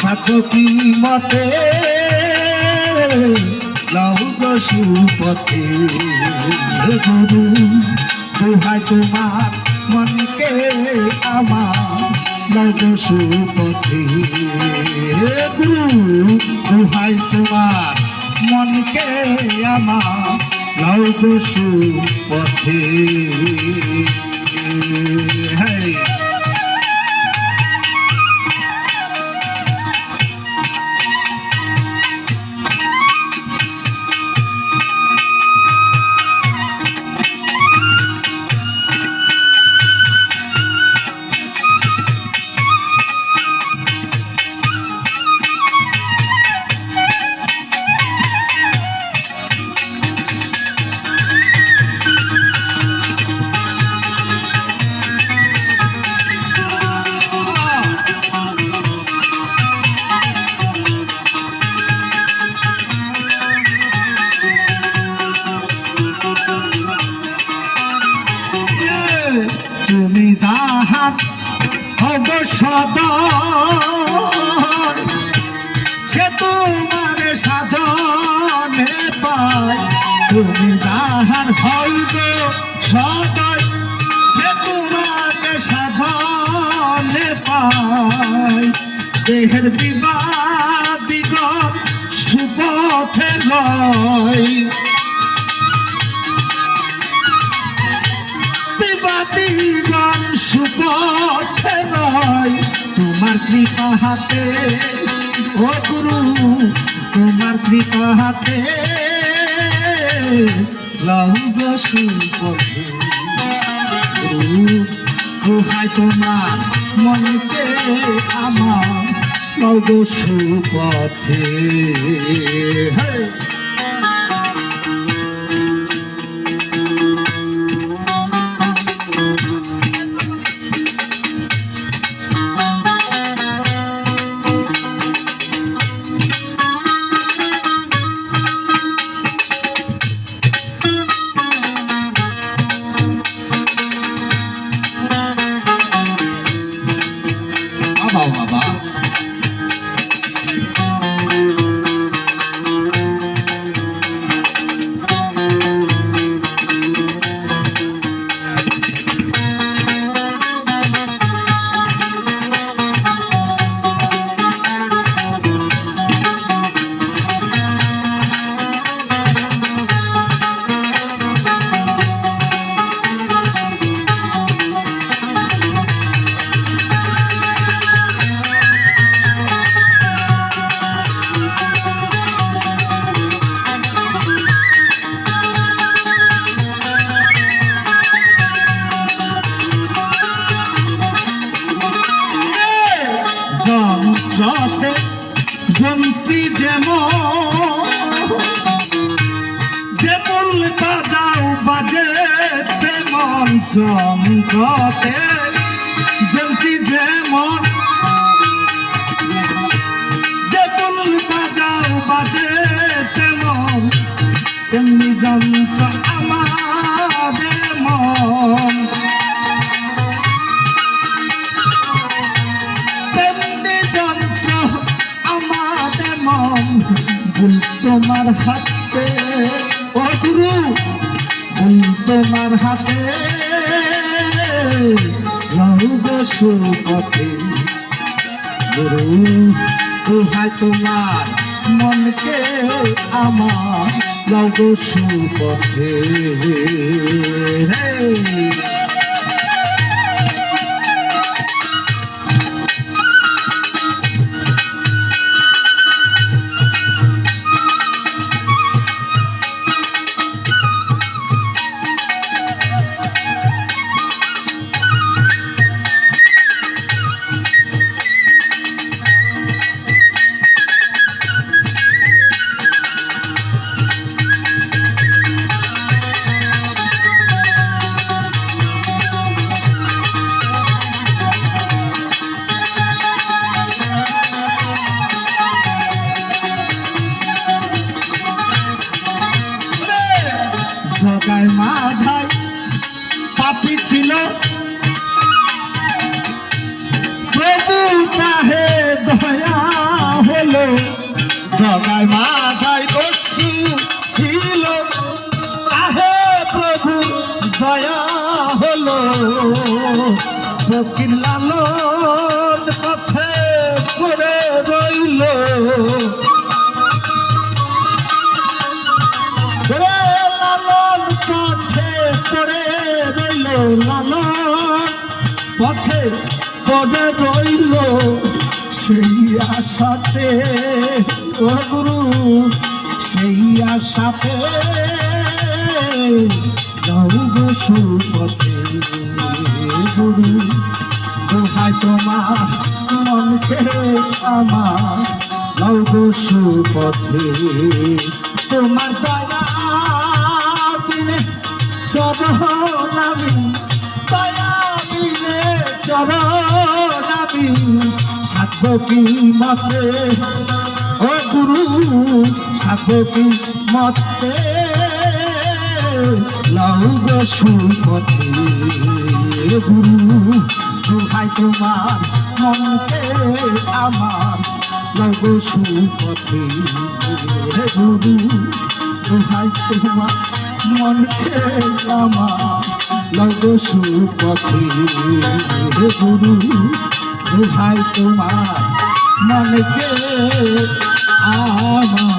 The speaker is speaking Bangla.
সাধকি মতে, লও গো সুপথে। গুরু, দুহাই তোমার মনকে আমার, লও গো সুপথে। গুরু, দুহাই তোমার মনকে আমার, লও গো সুপথে। সদর সে তোমার সাধনে পায়। তুমি যাহার হইব সদর সে তোমার সাধনে পায়। দেহের বিবাদিগণ সুপথে লয়। বিবাদীগণ সুপথে নয় তোমার কৃপা হাতে, ও গুরু, তোমার কৃপা হাতে লহব সুপথে গুহায় তোমার মনকে আমার লহব সুপথে hey! যেমন বাজাও, বাজে তেমন যন্ত্রতে যন্ত্রী যেমন যে যেমন বাজাও, বাজে তেমন, তেমনি যন্ত্র আমার মন। তেমনি যন্ত্র আমার মন, ভুল তোমার হাতে। ও গুরু তোমার হাতে লহব গুরু তুহাই তোমার মনকে আমার লগ সুপথে Hey! সাথী ছিল। প্রভু তাহে দয়া হলো। জগায় মাথায় দস্যু ছিল। তাহে প্রভু দয়া হলো। ফকির লালন কথা পথে পড়ে রইল, সেই আশাতে, ও গুরু, সেই আশাতে যাও গুরু, দোহাই তোমার মনকে আমার, যাও গো তোমার দয়া চরণ আমি চরণ আমি সাধব কি মতে? ও গুরু, সাধব কি মতে? লও গো সুপথে গুরু, দুহাই তোমার মনকে আমার। লও গো সুপথে গুরু, দুহাই তোমার মনকে আমার। লগ সুপথে। গুরু দুহাই তোমার মনকে আমার?